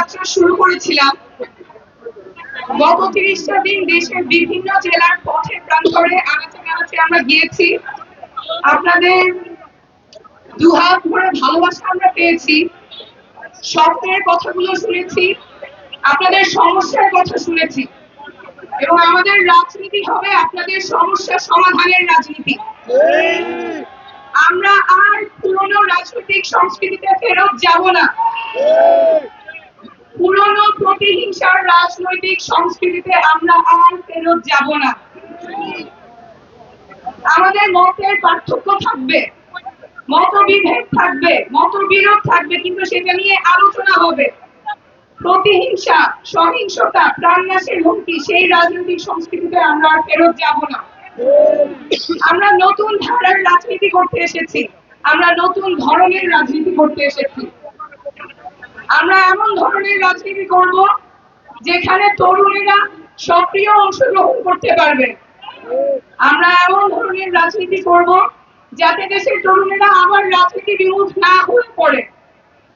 যাত্রা শুরু করেছিলাম। গত তিরিশটা দিন দেশের বিভিন্ন জেলার পথে প্রান্তরে আনাচে কানাচে আমরা গিয়েছি। আপনাদের দুহাত ভরে ভালোবাসা আমরা পেয়েছি। স্বপ্নের কথাগুলো শুনেছি। আপনাদের সমস্যার কথা শুনেছি। এবং আমাদের রাজনীতি হবে আপনাদের সমস্যা সমাধানের রাজনীতি। আমরা আর পুরনো রাজনৈতিক সংস্কৃতিতে ফেরত যাব না। পুরনো প্রতিহিংসার রাজনৈতিক সংস্কৃতিতে আমরা আর ফেরত যাব না। আমাদের মতের পার্থক্য থাকবে, মতবিভেদ থাকবে, মতবিরোধ থাকবে, কিন্তু সেটা নিয়ে আলোচনা হবে। প্রতিহিংসা, সহিংসতা, প্রাণনাশের হুমকি, সেই রাজনৈতিক সংস্কৃতিতে আমরা আর ফেরত যাব না। আমরা নতুন ধারার রাজনীতি করতে এসেছি। আমরা নতুন ধরনের রাজনীতি করতে এসেছি। আমরা এমন ধরনের রাজনীতি করব যেখানে তরুণীরা সক্রিয় অংশগ্রহণ করতে পারবে। আমরা এমন ধরনের রাজনীতি করব যাতে দেশের তরুণেরা আবার রাজনীতি বিমুখ না হয়ে পড়ে।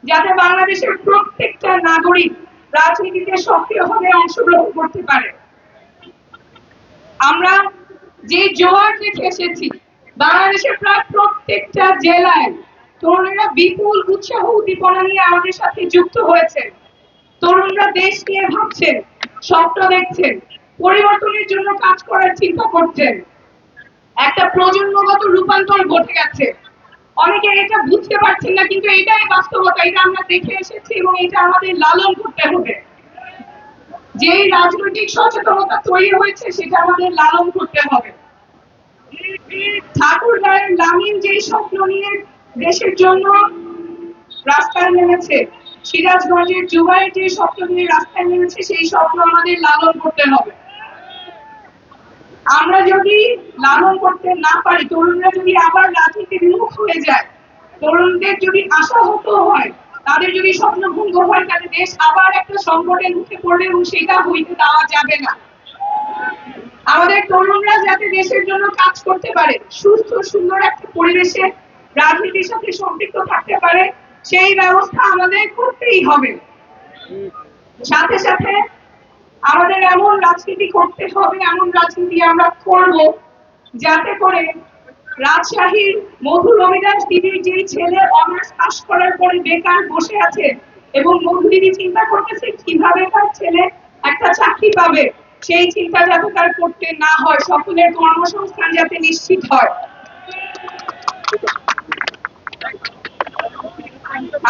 যাতে বাংলাদেশের প্রত্যেকটা নাগরিক রাজনীতিতে সক্রিয়ভাবে অংশগ্রহণ করতে পারে। আমরা যে জোয়ার দেখে এসেছি, বাংলাদেশের প্রায় প্রত্যেকটা জেলায় তরুণেরা বিপুল উৎসাহ উদ্দীপনা নিয়ে আমাদের সাথে যুক্ত হয়েছে তরুণরা দেশ নিয়ে ভাবছেন, স্বপ্ন দেখছেন, পরিবর্তনের জন্য কাজ করার চিন্তা করছেন। একটা প্রজন্মগত রূপান্তর ঘটে গেছে। অনেকে এটা বুঝতে পারছেন না, কিন্তু এটাই বাস্তবতা, এটা আমরা দেখে এসেছি এবং এটা আমাদের লালন করতে হবে। যেই রাজনৈতিক সচেতনতা তৈরি হয়েছে, সেটা আমাদের লালন করতে হবে। ঠাকুর গায়ের লামিন যেই স্বপ্ন নিয়ে দেশের জন্য রাস্তায় নেমেছে। সিরাজগঞ্জের জুবাইয়ের যে স্বপ্ন নিয়ে রাস্তায় নেমেছে, সেই স্বপ্ন আমাদের লালন করতে হবে। আমরা যদি লালন করতে না পারি, তরুণরা যদি আবার রাজনীতি বিমুখ হয়ে যায়, তরুণদের যদি আশা হতো হয়, তাদের যদি স্বপ্ন ভঙ্গ হয়, তাহলে দেশ আবার একটা সংকটের মুখে পড়বে এবং সেটা হইতে দেওয়া যাবে না। আমাদের তরুণরা যাতে দেশের জন্য কাজ করতে পারে, সুস্থ সুন্দর একটা পরিবেশে রাজনীতির সাথে সম্পৃক্ত থাকতে পারে, সেই ব্যবস্থা আমাদের করতেই হবে। সাথে সাথে আমাদের এমন রাজনীতি করতে হবে, এমন রাজনীতি আমরা করব, যাতে করে রাজশাহীর মধু রবিদাস দিদির যে ছেলে অনার্স পাস করার পরে বেকার বসে আছে এবং মধু দিদি চিন্তা করতেছে কীভাবে তার ছেলে একটা চাকরি পাবে, সেই চিন্তা যাতে তার করতে না হয়, সকলের কর্মসংস্থান যাতে নিশ্চিত হয়।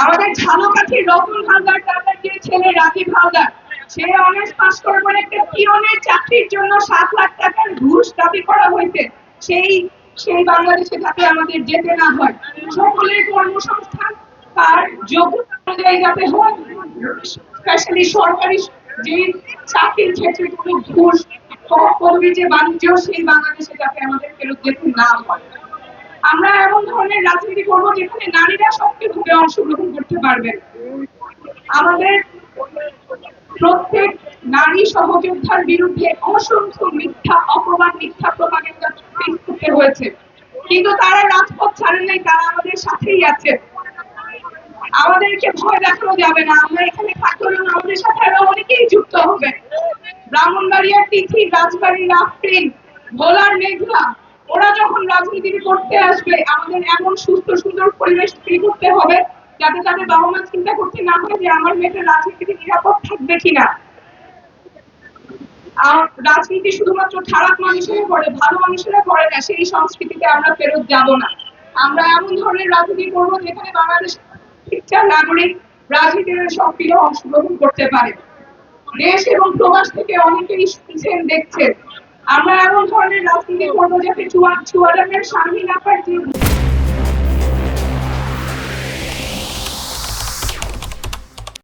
আমাদের ঝালকাঠির রতন হালদার দাদার যে ছেলে রাজীব হালদার। সে অনার্স পাস করার পরে একটা পিয়নের চাকরির জন্য সাত লাখ টাকার ঘুষ দাবি করা হয়েছে। সেই সেই বাংলাদেশে যাতে আমাদের যেতে না হয়। সকলের কর্মসংস্থান তার যোগ্যতা অনুযায়ী যাতে হয় স্পেশালি সরকারি যে চাকরির ক্ষেত্রে কোনো ঘুষ পদবি যে বাণিজ্য, সেই বাংলাদেশে যাতে আমাদের ফেরত যেতে না হয়। আমরা এমন ধরনের রাজনীতি করব যেখানে নারীরা সক্রিয়ভাবে অংশগ্রহণ করতে পারবেন আমাদের প্রত্যেক নারী সহযোদ্ধার বিরুদ্ধে অসংখ্য মিথ্যা, অপমান, মিথ্যা করতে হয়েছে। কিন্তু তারা রাজপথ ছাড়েন নাই, তারা আমাদের সাথেই আছে। আমাদেরকে ভয় দেখানো যাবে না, আমরা এখানে থাকতে হলেও আমাদের সাথে আরও অনেকেই যুক্ত হবে। ব্রাহ্মণবাড়িয়ার তিথি, রাজবাড়ির আফরিন ভোলার মেঘলা ওরা যখন রাজনীতি করতে আসবে, আমাদের এমন সুস্থ, সুন্দর পরিবেশ তৈরি করতে হবে যাতে তাদের বাবা মা চিন্তা করতে না হয় যে আমার মেয়েটা রাজনীতিতে নিরাপদ থাকবে কিনা। রাজনীতি শুধুমাত্র খারাপ মানুষেরা করে, ভালো মানুষেরা করে না, সেই সংস্কৃতিতে আমরা ফেরত যাব না। আমরা এমন ধরনের রাজনীতি করব যেখানে বাংলাদেশ শিক্ষার নাগরিক, রাজনীতির সক্রিয় অংশগ্রহণ করতে পারে। দেশ এবং প্রবাস থেকে অনেকেই শুনছেন, দেখছেন। আমরা এমন ধরনের রাজনীতি করব যাতে চুয়া চুয়াডাঙ্গের স্বামী নাপার যে